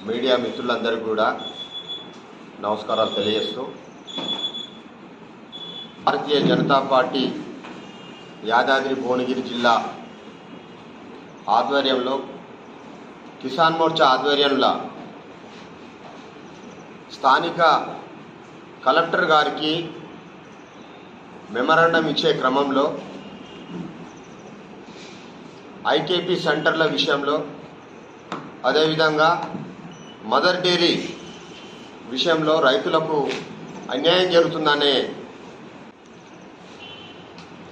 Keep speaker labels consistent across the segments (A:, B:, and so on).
A: Media మిత్రులందరికీ కూడా నమస్కారాలు తెలియజేస్తూ భారతీయ జనతా పార్టీ యాదాద్రి భువనగిరి జిల్లా ఆధ్వర్యంలో కిసాన్ మోర్చా ఆధ్వర్యంలో స్థానిక కలెక్టర్ గారికి మెమరాండం ఇచ్చే క్రమంలో ఐకేపీ సెంటర్ల విషయంలో అదేవిధంగా మదర్ డైరీ విషయంలో రైతులకు అన్యాయం జరుగుతుందనే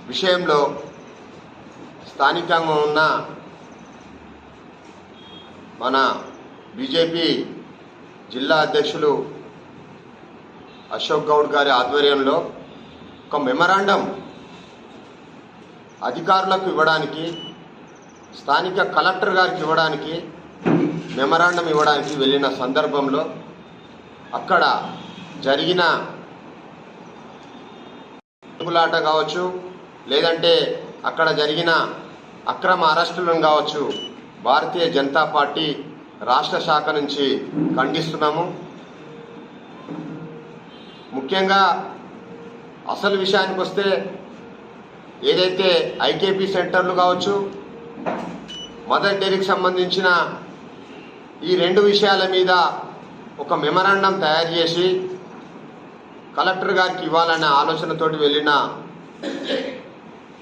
A: విషయంలో స్థానికంగా ఉన్న మన బీజేపీ జిల్లా అధ్యక్షులు అశోక్ గౌడ్ గారి ఆధ్వర్యంలో ఒక మెమరాండం అధికారులకు ఇవ్వడానికి స్థానిక కలెక్టర్ గారికి ఇవ్వడానికి మెమరాండం ఇవ్వడానికి వెళ్ళిన సందర్భంలో అక్కడ జరిగిన గులాట కావచ్చు లేదంటే అక్కడ జరిగిన అక్రమ అరెస్టులను కావచ్చు భారతీయ జనతా పార్టీ రాష్ట్ర శాఖ నుంచి ఖండిస్తున్నాము. ముఖ్యంగా అసలు విషయానికి వస్తే ఏదైతే ఐకేపీ సెంటర్లు కావచ్చు మదర్ డైరీకి సంబంధించిన ఈ రెండు విషయాల మీద ఒక మెమరాండం తయారు చేసి కలెక్టర్ గారికి ఇవ్వాలనే ఆలోచనతోటి వెళ్ళిన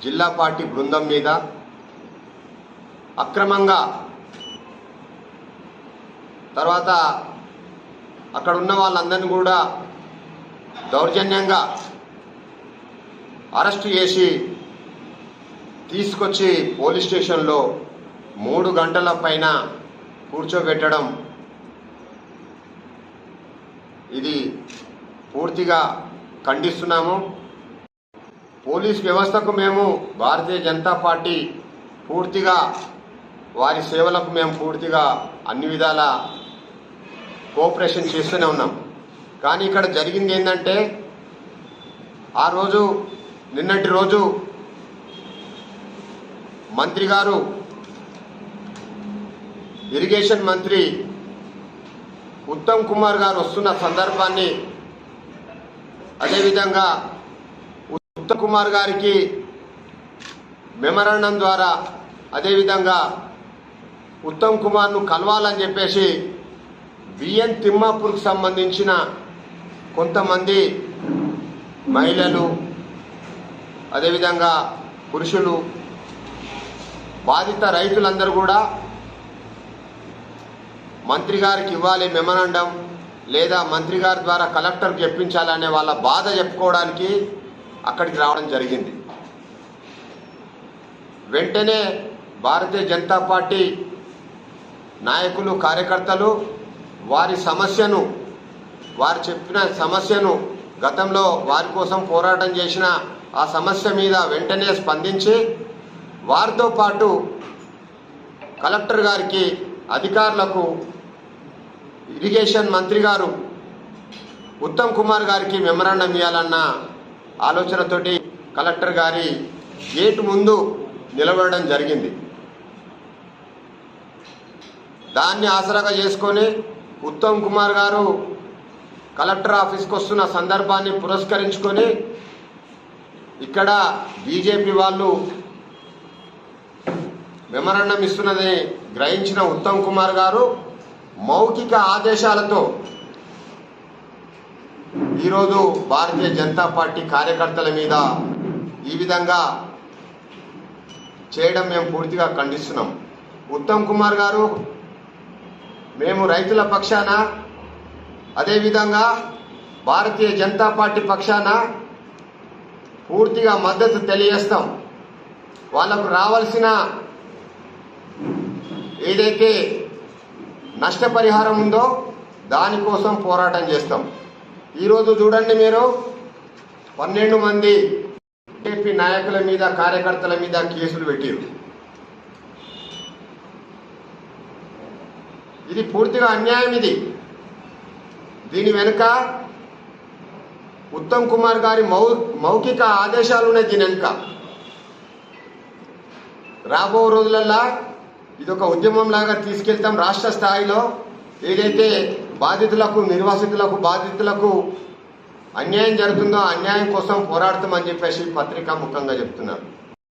A: జిల్లా పార్టీ బృందం మీద అక్రమంగా తర్వాత అక్కడ ఉన్న వాళ్ళందరినీ కూడా దౌర్జన్యంగా అరెస్ట్ చేసి తీసుకొచ్చి పోలీస్ స్టేషన్లో మూడు గంటల పైన కూర్చోబెట్టడం. ఇది పూర్తిగా ఖండిస్తున్నాము. పోలీస్ వ్యవస్థకు మేము భారతీయ జనతా పార్టీ పూర్తిగా వారి సేవలకు మేము పూర్తిగా అన్ని విధాల కోఆపరేషన్ చేస్తూనే ఉన్నాం. కానీ ఇక్కడ జరిగింది ఏంటంటే ఆ రోజు నిన్నటి రోజు మంత్రి గారు ఇరిగేషన్ మంత్రి ఉత్తమ్ కుమార్ గారు వస్తున్న సందర్భాన్ని అదేవిధంగా ఉత్తమ్ కుమార్ గారికి మెమరాండం ద్వారా అదేవిధంగా ఉత్తమ్ కుమార్ను కలవాలని చెప్పేసి బిఎన్ తిమ్మాపూర్కి సంబంధించిన కొంతమంది మహిళలు అదేవిధంగా పురుషులు బాధిత రైతులందరూ కూడా మంత్రి గారికి ఇవ్వాలి మెమరాండం లేదా మంత్రి గారి ద్వారా కలెక్టర్కి చెప్పించాలనే వాళ్ళ బాధ చెప్పుకోవడానికి అక్కడికి రావడం జరిగింది. వెంటనే భారతీయ జనతా పార్టీ నాయకులు కార్యకర్తలు వారి సమస్యను వారు చెప్పిన సమస్యను గతంలో వారి కోసం పోరాటం చేసిన ఆ సమస్య మీద వెంటనే స్పందించి వారితో పాటు కలెక్టర్ గారికి అధికారులకు ఇరిగేషన్ మంత్రి గారు ఉత్తమ్ కుమార్ గారికి మెమరాండం ఇవ్వాలన్న ఆలోచనతోటి కలెక్టర్ గారి గేటు ముందు నిలబడడం జరిగింది. దాన్ని ఆసరాగా చేసుకొని ఉత్తమ్ కుమార్ గారు కలెక్టర్ ఆఫీస్కి వస్తున్న సందర్భాన్ని పురస్కరించుకొని ఇక్కడ బీజేపీ వాళ్ళు మెమరాండం ఇస్తున్నది గ్రహించిన ఉత్తమ్ కుమార్ గారు మౌఖిక ఆదేశాలతో ఈరోజు భారతీయ జనతా పార్టీ కార్యకర్తల మీద ఈ విధంగా చేయడం మేము పూర్తిగా ఖండిస్తున్నాం. ఉత్తమ్ కుమార్ గారు మేము రైతుల పక్షాన అదేవిధంగా భారతీయ జనతా పార్టీ పక్షాన పూర్తిగా మద్దతు తెలియజేస్తాం. వాళ్ళకు రావాల్సిన ఏదైతే నష్టపరిహారం ఉందో దానికోసం పోరాటం చేస్తాం. ఈరోజు చూడండి మీరు పన్నెండు మంది బీజేపీ నాయకుల మీద కార్యకర్తల మీద కేసులు పెట్టారు. ఇది పూర్తిగా అన్యాయం ఇది. దీని వెనుక ఉత్తమ్ కుమార్ గారి మౌ మౌఖిక ఆదేశాలు ఉన్నాయి దీని వెనుక. రాబో రోజులల్లా ఇది ఒక ఉద్యమం లాగా తీసుకెళ్తాం రాష్ట్ర స్థాయిలో. ఏదైతే బాధితులకు నిర్వాసితులకు బాధితులకు అన్యాయం జరుగుతుందో అన్యాయం కోసం పోరాడతామని చెప్పేసి పత్రిక ముఖంగా చెప్తున్నారు.